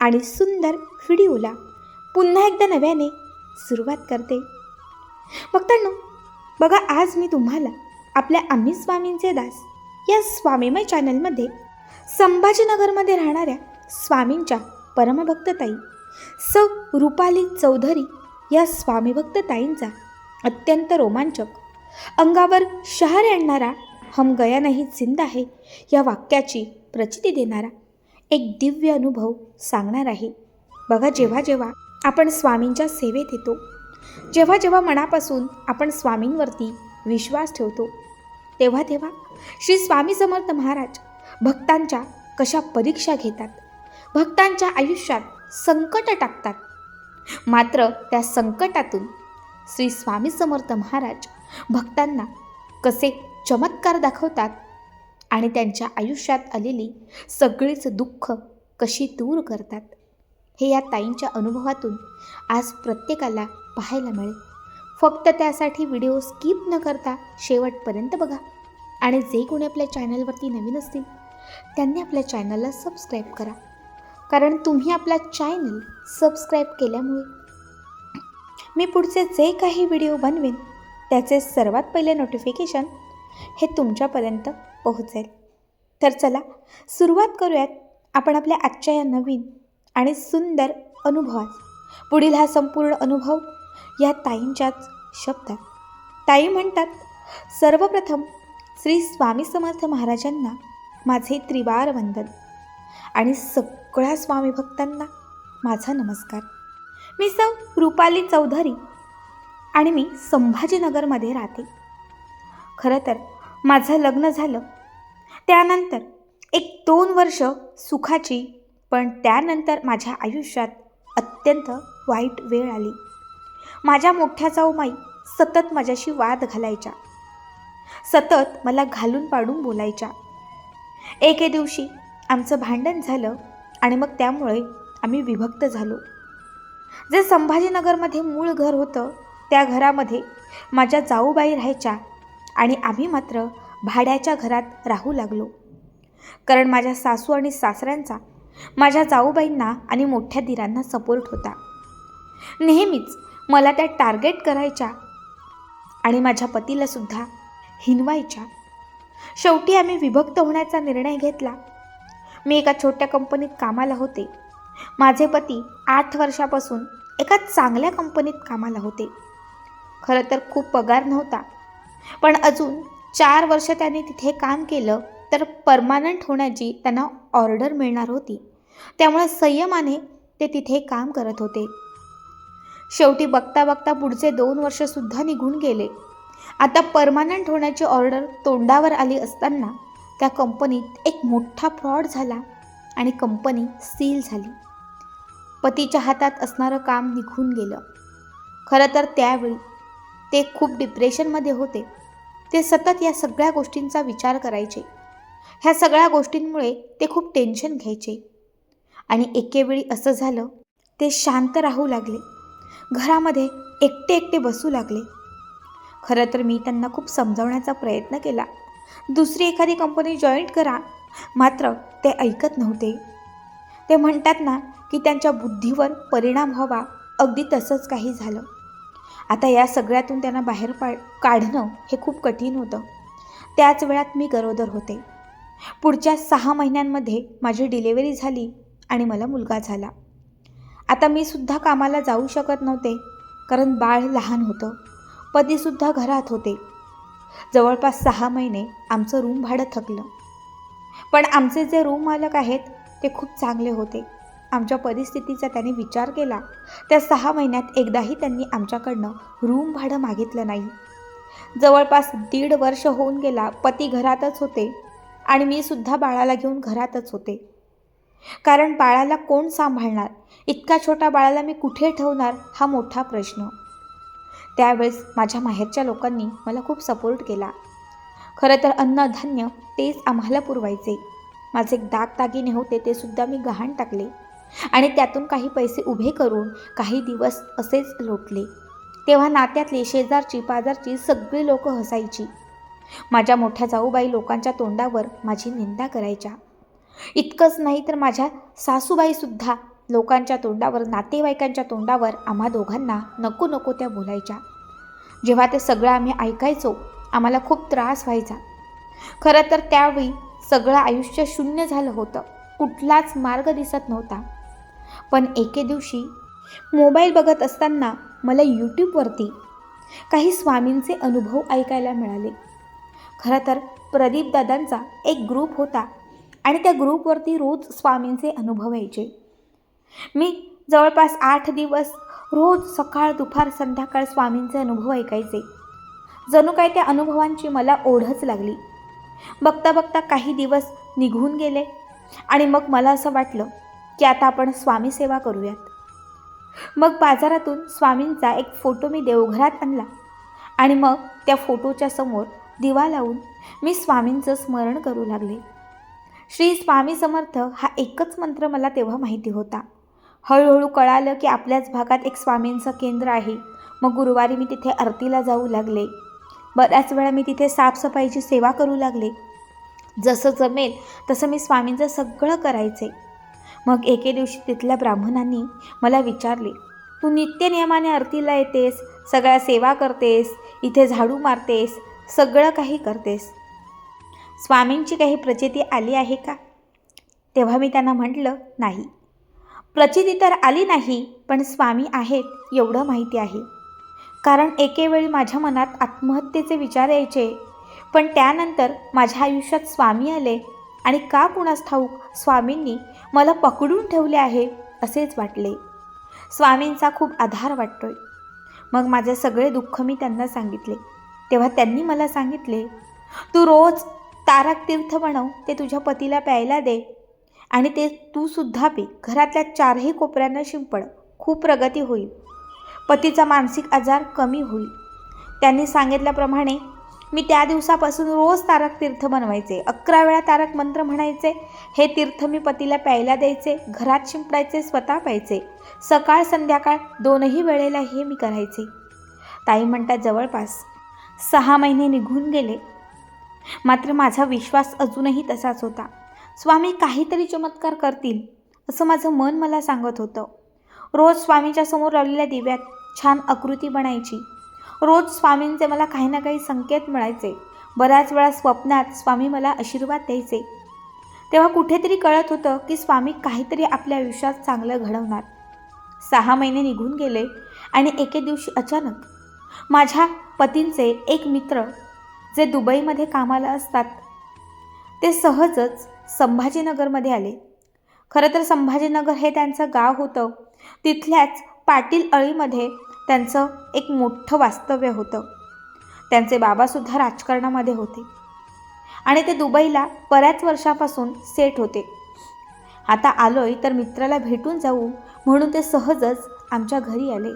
आणि सुंदर व्हिडिओला पुन्हा एकदा नव्याने सुरुवात करते. भक्तांनो बघा आज मी तुम्हाला आपल्या आम्ही स्वामींचे दास या स्वामीमय चॅनलमध्ये संभाजीनगरमध्ये राहणाऱ्या स्वामींच्या परमभक्तताई सौ. रुपाली चौधरी या स्वामीभक्तताईंचा अत्यंत रोमांचक अंगावर शहर आणणारा हम गया नाही जिंदा आहे या वाक्याची प्रचिती देणारा एक दिव्य अनुभव सांगणार आहे. बघा जेव्हा जेव्हा आपण स्वामींच्या सेवेत येतो जेव्हा जेव्हा मनापासून आपण स्वामींवरती विश्वास ठेवतो तेव्हा तेव्हा श्री स्वामी समर्थ महाराज भक्तांच्या कशा परीक्षा घेतात भक्तांच्या आयुष्यात संकट टाकतात. मात्र त्या संकटातून श्री स्वामी समर्थ महाराज भक्तांना कसे चमत्कार दाखवतात आणि त्यांच्या आयुष्यात आलेली सगळीच दुःख कशी दूर करतात? हे या ताईंच्या अनुभवातून आज प्रत्येकाला पाहायला मिळेल. फक्त त्यासाठी व्हिडिओ स्किप न करता शेवटपर्यंत बघा. आणि जे कोणी आपल्या चॅनलवरती नवीन असतील त्यांनी आपल्या चॅनलला सबस्क्राईब करा. कारण तुम्ही आपला चॅनल सबस्क्राईब केल्यामुळे मी पुढचे जे काही व्हिडिओ बनवेन त्याचे सर्वात पहिले नोटिफिकेशन हे तुमच्यापर्यंत पोहोचेल. तर चला सुरुवात करूयात आपण आपल्या आजच्या या नवीन आणि सुंदर अनुभवात. पुढील हा संपूर्ण अनुभव या ताईंच्याच शब्दात. ताई म्हणतात सर्वप्रथम श्री स्वामी समर्थ महाराजांना माझे त्रिवार वंदन आणि सगळ्या स्वामी भक्तांना माझा नमस्कार. मी सौ रुपाली चौधरी आणि मी संभाजीनगरमध्ये राहते. खरं तर माझं लग्न झालं त्यानंतर एक दोन वर्ष सुखाची पण त्यानंतर माझ्या आयुष्यात अत्यंत वाईट वेळ आली. माझ्या मोठ्या जाऊमाई सतत माझ्याशी वाद घालायच्या. सतत मला घालून पाडून बोलायच्या. एके दिवशी आमचं भांडण झालं आणि मग त्यामुळे आम्ही विभक्त झालो. जे संभाजीनगरमध्ये मूळ घर होतं त्या घरामध्ये माझ्या जाऊबाई राहायच्या आणि आम्ही मात्र भाड्याच्या घरात राहू लागलो. कारण माझ्या सासू आणि सासऱ्यांचा माझ्या जाऊबाईंना आणि मोठ्या दिरांना सपोर्ट होता. नेहमीच मला त्या टार्गेट करायच्या आणि माझ्या पतीलासुद्धा हिनवायच्या. शेवटी आम्ही विभक्त होण्याचा निर्णय घेतला. मी एका छोट्या कंपनीत कामाला होते. माझे पती आठ वर्षापासून एका चांगल्या कंपनीत कामाला होते. खरं तर खूप पगार नव्हता. पण अजून चार वर्ष त्यांनी तिथे काम केलं तर परमानंट होण्याची त्यांना ऑर्डर मिळणार होती. त्यामुळे संयमाने ते तिथे काम करत होते. शेवटी बघता बघता पुढचे दोन वर्षसुद्धा निघून गेले. आता परमानंट होण्याची ऑर्डर तोंडावर आली असताना त्या कंपनीत एक मोठा फ्रॉड झाला आणि कंपनी सील झाली. पतीच्या हातात असणारं काम निघून गेलं. खरं तर त्यावेळी ते खूप डिप्रेशनमध्ये होते. ते सतत या सगळ्या गोष्टींचा विचार करायचे. ह्या सगळ्या गोष्टींमुळे ते खूप टेन्शन घ्यायचे. आणि एकेवेळी असं झालं ते शांत राहू लागले. घरामध्ये एकटे एकटे बसू लागले. खरं तर मी त्यांना खूप समजावण्याचा प्रयत्न केला. दुसरी एखादी कंपनी जॉईंट करा मात्र ते ऐकत नव्हते. ते म्हणतात ना की त्यांच्या बुद्धीवर परिणाम व्हावा. अगदी तसंच काही झालं. आता या सगळ्यातून त्यांना बाहेर पा काढणं हे खूप कठीण होतं. त्याच वेळात मी गरोदर होते. पुढच्या सहा महिन्यांमध्ये माझी डिलेवरी झाली आणि मला मुलगा झाला. आता मी सुद्धा कामाला जाऊ शकत नव्हते कारण बाळ लहान होतं. पतीसुद्धा घरात होते. जवळपास सहा महिने आमचं रूम भाडं थकलं. पण आमचे जे रूम मालक आहेत ते खूप चांगले होते. आमच्या परिस्थितीचा त्याने विचार केला. त्या सहा महिन्यात एकदाही त्यांनी आमच्याकडनं रूम भाडं मागितलं नाही. जवळपास दीड वर्ष होऊन गेला पती घरातच होते आणि मी सुद्धा बाळाला घेऊन घरातच होते. कारण बाळाला कोण सांभाळणार? इतका छोटा बाळाला मी कुठे ठेवणार? हा मोठा प्रश्न. त्यावेळेस माझ्या माहेरच्या लोकांनी मला खूप सपोर्ट केला. खरं तर अन्नधान्य तेच आम्हाला पुरवायचे. माझे दागदागिने होते ते सुद्धा मी गहाण टाकले. आणि त्यातून काही पैसे उभे करून काही दिवस असेच लोटले. तेव्हा नात्यातली शेजारची पाजारची सगळी लोक हसायची. माझ्या मोठ्या जाऊबाई लोकांच्या तोंडावर माझी निंदा करायच्या. इतकंच नाही तर माझ्या सासूबाईसुद्धा लोकांच्या तोंडावर नातेवाईकांच्या तोंडावर आम्हा दोघांना नको नको त्या बोलायच्या. जेव्हा ते सगळं आम्ही ऐकायचो आम्हाला खूप त्रास व्हायचा. खरं तर त्यावेळी सगळं आयुष्य शून्य झालं होतं. कुठलाच मार्ग दिसत नव्हता. पण एके दिवशी मोबाईल बघत असताना मला यूट्यूबवरती काही स्वामींचे अनुभव ऐकायला मिळाले. खरं तर प्रदीप दादांचा एक ग्रुप होता आणि त्या ग्रुपवरती रोज स्वामींचे अनुभव यायचे. मी जवळपास आठ दिवस रोज सकाळ दुपार संध्याकाळ स्वामींचे अनुभव ऐकायचे. जणू काय त्या अनुभवांची मला ओढच लागली. बघता बघता काही दिवस निघून गेले आणि मग मला असं वाटलं की आता आपण स्वामी सेवा करूयात. मग बाजारातून स्वामींचा एक फोटो मी देवघरात आणला. आणि मग त्या फोटोच्या समोर दिवा लावून मी स्वामींचं स्मरण करू लागले. श्री स्वामी समर्थ हा एकच मंत्र मला तेव्हा माहिती होता. हळूहळू कळालं की आपल्याच भागात एक स्वामींचं केंद्र आहे. मग गुरुवारी मी तिथे आरतीला जाऊ लागले. बऱ्याच वेळा मी तिथे साफसफाईची सेवा करू लागले. जसं जमेल तसं मी स्वामींचं सगळं करायचे. मग एके दिवशी तिथल्या ब्राह्मणांनी मला विचारले तू नित्यनियमाने आरतीला येतेस सगळ्या सेवा करतेस इथे झाडू मारतेस सगळं काही करतेस? स्वामींची काही प्रचिती आली आहे का? तेव्हा मी त्यांना म्हटलं नाही. प्रचिती तर आली नाही पण स्वामी आहेत एवढं माहिती आहे. कारण एकेवेळी माझ्या मनात आत्महत्येचे विचार यायचे पण त्यानंतर माझ्या आयुष्यात स्वामी आले आणि का कुणास ठाऊक स्वामींनी मला पकडून ठेवले आहे असेच वाटले. स्वामींचा खूप आधार वाटतोय. मग माझे सगळे दुःख मी त्यांना सांगितले. तेव्हा त्यांनी मला सांगितले तू रोज तारक तीर्थ बनव ते तुझ्या पतीला प्यायला दे. आणि ते तू सुद्धा पी. घरातल्या चारही कोपऱ्यांना शिंपड. खूप प्रगती होईल. पतीचा मानसिक आजार कमी होईल. त्यांनी सांगितल्याप्रमाणे मी त्या दिवसापासून रोज तारक तीर्थ बनवायचे. अकरा वेळा तारक मंत्र म्हणायचे. हे तीर्थ मी पतीला प्यायला द्यायचे. घरात शिंपडायचे स्वतः प्यायचे. सकाळ संध्याकाळ दोनही वेळेला हे मी करायचे. ताई म्हणतात जवळपास सहा महिने निघून गेले. मात्र माझा विश्वास अजूनही तसाच होता. स्वामी काहीतरी चमत्कार करतील असं माझं मन मला सांगत होतं. रोज स्वामीच्या समोर लावलेल्या दिव्यात छान आकृती बनायची. रोज स्वामींचे मला काही ना काही संकेत मिळायचे. बऱ्याच वेळा स्वप्नात स्वामी मला आशीर्वाद द्यायचे. तेव्हा कुठेतरी कळत होतं की स्वामी काहीतरी आपल्या आयुष्यात चांगलं घडवणार. सहा महिने निघून गेले आणि एके दिवशी अचानक माझ्या पतींचे एक मित्र जे दुबईमध्ये कामाला असतात ते सहजच संभाजीनगरमध्ये आले. खरं तर संभाजीनगर हे त्यांचं गाव होतं. तिथल्याच पाटील अळीमध्ये त्यांचं एक मोठं वास्तव्य होतं. त्यांचे बाबासुद्धा राजकारणामध्ये होते. आणि ते दुबईला बऱ्याच वर्षापासून सेट होते. आता आलोय तर मित्राला भेटून जाऊ म्हणून ते सहजच आमच्या घरी आले.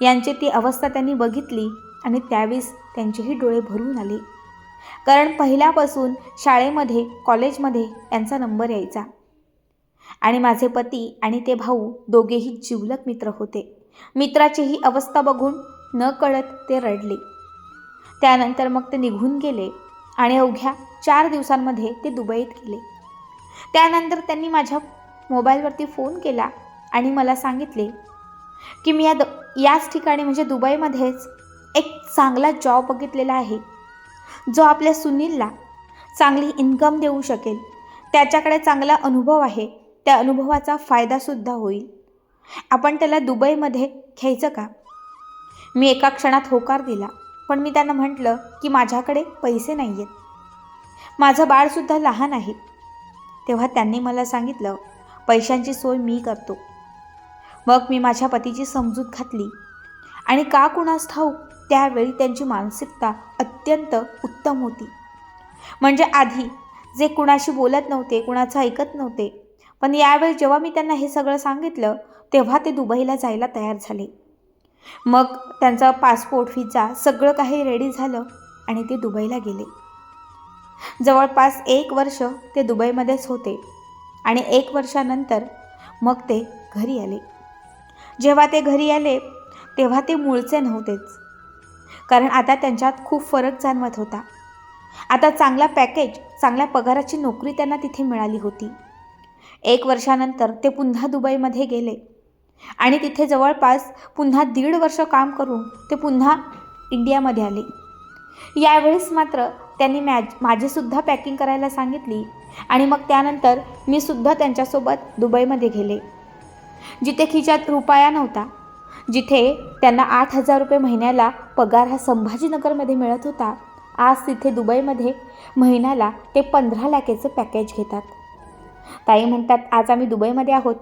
यांची ती अवस्था त्यांनी बघितली आणि त्यावेळेस त्यांचेही डोळे भरून आले. कारण पहिल्यापासून शाळेमध्ये कॉलेजमध्ये यांचा नंबर यायचा. आणि माझे पती आणि ते भाऊ दोघेही जिवलक मित्र होते. मित्राची ही अवस्था बघून न कळत ते रडले. त्यानंतर मग ते निघून गेले आणि अवघ्या चार दिवसांमध्ये ते दुबईत गेले. त्यानंतर त्यांनी माझ्या मोबाईलवरती फोन केला आणि मला सांगितले की मी या द याच ठिकाणी म्हणजे दुबईमध्येच एक चांगला जॉब बघितलेला आहे. जो आपल्या सुनीलला चांगली इन्कम देऊ शकेल. त्याच्याकडे चांगला अनुभव आहे. त्या अनुभवाचा फायदासुद्धा होईल. आपण त्याला दुबईमध्ये घ्यायचं का? मी एका क्षणात होकार दिला पण मी त्यांना म्हटलं की माझ्याकडे पैसे नाही आहेत माझं बाळसुद्धा लहान आहे. तेव्हा त्यांनी मला सांगितलं पैशांची सोय मी करतो. मग मी माझ्या पतीची समजूत घातली. आणि का कुणास ठाऊक त्यावेळी त्यांची मानसिकता अत्यंत उत्तम होती. म्हणजे आधी जे कुणाशी बोलत नव्हते कुणाचं ऐकत नव्हते पण यावेळी जेव्हा मी त्यांना हे सगळं सांगितलं तेव्हा ते दुबईला जायला तयार झाले. मग त्यांचा पासपोर्ट व्हिजा सगळं काही रेडी झालं आणि ते दुबईला गेले. जवळपास एक वर्ष ते दुबईमध्येच होते आणि एक वर्षानंतर मग ते घरी आले. जेव्हा ते घरी आले तेव्हा ते मूळचे नव्हतेच. कारण आता त्यांच्यात खूप फरक जाणवत होता. आता चांगला पॅकेज चांगल्या पगाराची नोकरी त्यांना तिथे मिळाली होती. एक वर्षानंतर ते पुन्हा दुबईमध्ये गेले. आणि तिथे जवळपास पुन्हा दीड वर्ष काम करून ते पुन्हा इंडियामध्ये आले. यावेळेस मात्र त्यांनी मॅज माझीसुद्धा पॅकिंग करायला सांगितली आणि मग त्यानंतर मी सुद्धा त्यांच्यासोबत दुबईमध्ये गेले. जिथे खिच्यात रुपया नव्हता जिथे त्यांना आठ हजार रुपये महिन्याला पगार हा संभाजीनगरमध्ये मिळत होता आज तिथे दुबईमध्ये महिन्याला ते पंधरा लाखेचं पॅकेज घेतात. ताई म्हणतात आज आम्ही दुबईमध्ये आहोत.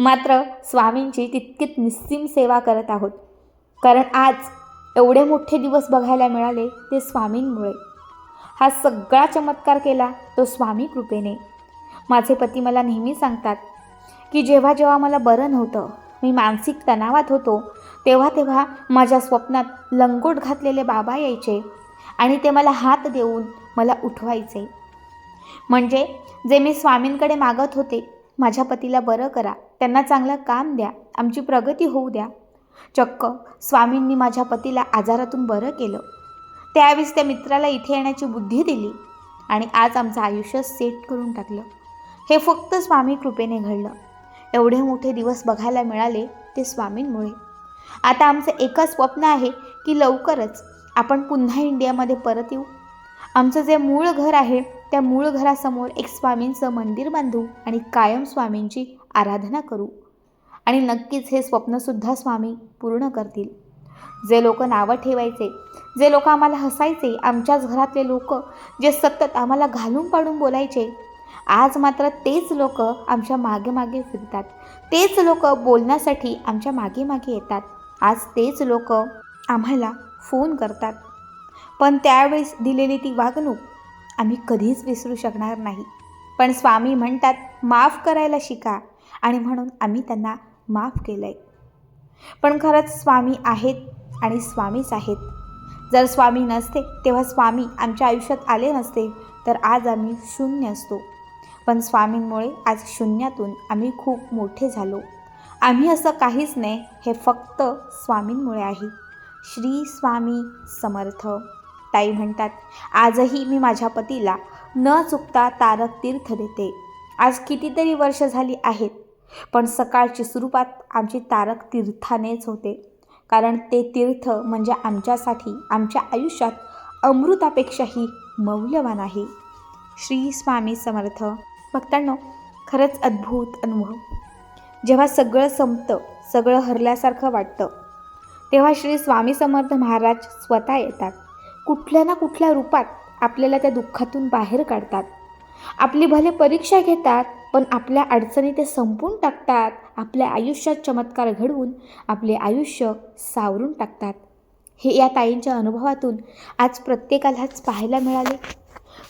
मात्र स्वामींची तितकीच निस्सीम सेवा करत आहोत. कारण आज एवढे मोठे दिवस बघायला मिळाले ते स्वामींमुळे. हा सगळा चमत्कार केला तो स्वामी कृपेने. माझे पती मला नेहमी सांगतात की जेव्हा जेव्हा मला बरं नव्हतं मी मानसिक तणावात होतो तेव्हा तेव्हा माझ्या स्वप्नात लंगोट घातलेले बाबा यायचे आणि ते मला हात देऊन मला उठवायचे. म्हणजे जे मी स्वामींकडे मागत होते माझ्या पतीला बरं करा. त्यांना चांगलं काम द्या. आमची प्रगती होऊ द्या. चक्क स्वामींनी माझ्या पतीला आजारातून बरं केलं. त्यावेळेस त्या मित्राला इथे येण्याची बुद्धी दिली आणि आज आमचं आयुष्य सेट करून टाकलं. हे फक्त स्वामी कृपेने घडलं. एवढे मोठे दिवस बघायला मिळाले ते स्वामींमुळे. आता आमचं एकच स्वप्न आहे की लवकरच आपण पुन्हा इंडियामध्ये परत येऊ. आमचं जे मूळ घर आहे त्या मूळ घरासमोर एक स्वामींचं मंदिर बांधू आणि कायम स्वामींची आराधना करू. आणि नक्कीच हे स्वप्नसुद्धा स्वामी पूर्ण करतील. जे लोक नावं ठेवायचे जे लोक आम्हाला हसायचे आमच्याच घरातले लोक जे सतत आम्हाला घालून पाडून बोलायचे आज मात्र तेच लोक आमच्या मागे मागे फिरतात. तेच लोक बोलण्यासाठी आमच्या मागे मागे येतात. आज तेच लोक आम्हाला फोन करतात. पण त्यावेळेस दिलेली ती वागणूक आम्ही कधीच विसरू शकणार नाही. पण स्वामी म्हणतात माफ करायला शिका. आणि म्हणून आम्ही त्यांना माफ केलं आहे पण खरंच स्वामी आहेत आणि स्वामीच आहेत. जर स्वामी नसते तेव्हा स्वामी आमच्या आयुष्यात आले नसते तर आज आम्ही शून्य असतो. पण स्वामींमुळे आज शून्यातून आम्ही खूप मोठे झालो. आम्ही असं काहीच नाही हे फक्त स्वामींमुळे आहे. श्री स्वामी समर्थ. ताई म्हणतात आजही मी माझ्या पतीला न चुकता तारक तीर्थ देते. आज कितीतरी वर्ष झाली आहेत पण सकाळची सुरुवात आमची तारक तीर्थानेच होते. कारण ते तीर्थ म्हणजे आमच्यासाठी आमच्या आयुष्यात अमृतापेक्षाही मौल्यवान आहे. श्री स्वामी समर्थ. भक्तांनो खरंच अद्भुत अनुभव. जेव्हा सगळं संपतं सगळं हरल्यासारखं वाटतं तेव्हा श्री स्वामी समर्थ महाराज स्वतः येतात. कुठल्या ना कुठल्या रूपात आपल्याला त्या दुःखातून बाहेर काढतात. आपली भले परीक्षा घेतात पण आपल्या अडचणी ते संपून टाकतात. आपल्या आयुष्यात चमत्कार घडवून आपले आयुष्य सावरून टाकतात. हे या ताईंच्या अनुभवातून आज प्रत्येकालाच पाहायला मिळाले.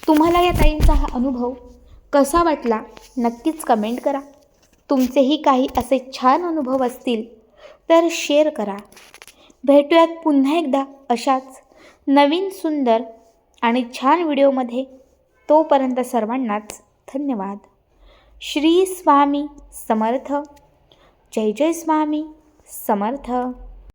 तुम्हाला या ताईंचा हा अनुभव कसा वाटला नक्कीच कमेंट करा. तुमचेही काही असे छान अनुभव असतील तर शेअर करा. भेटूयात पुन्हा एकदा अशाच नवीन सुंदर आणि छान व्हिडिओमध्ये तोपर्यंत सर्वांनाच धन्यवाद. श्री स्वामी समर्थ. जय जय स्वामी समर्थ.